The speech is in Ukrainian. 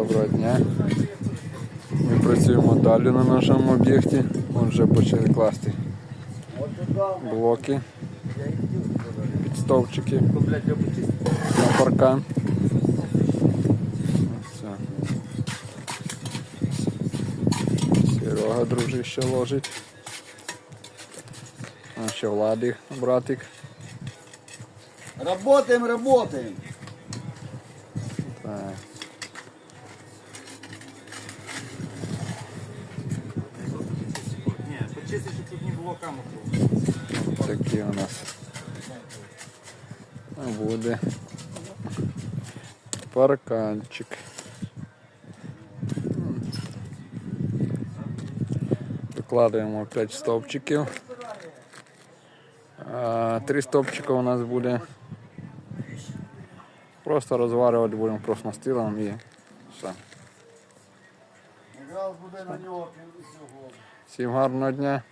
Доброго дня. Ми працюємо далі на нашому об'єкті. Ми вже почали класти блоки, підстовчики на паркан. Все. Серега дружище ложить. А ще Владик, братик. Работаем, работаем. Почисти, щоб тут не було камуху. Такий у нас буде парканчик. Викладаємо 5 стовпчиків. Три стовпчика у нас буде. Просто розварювати будемо профнастилом і все. Якраз буде на нього сьогодні. Всім гарного дня.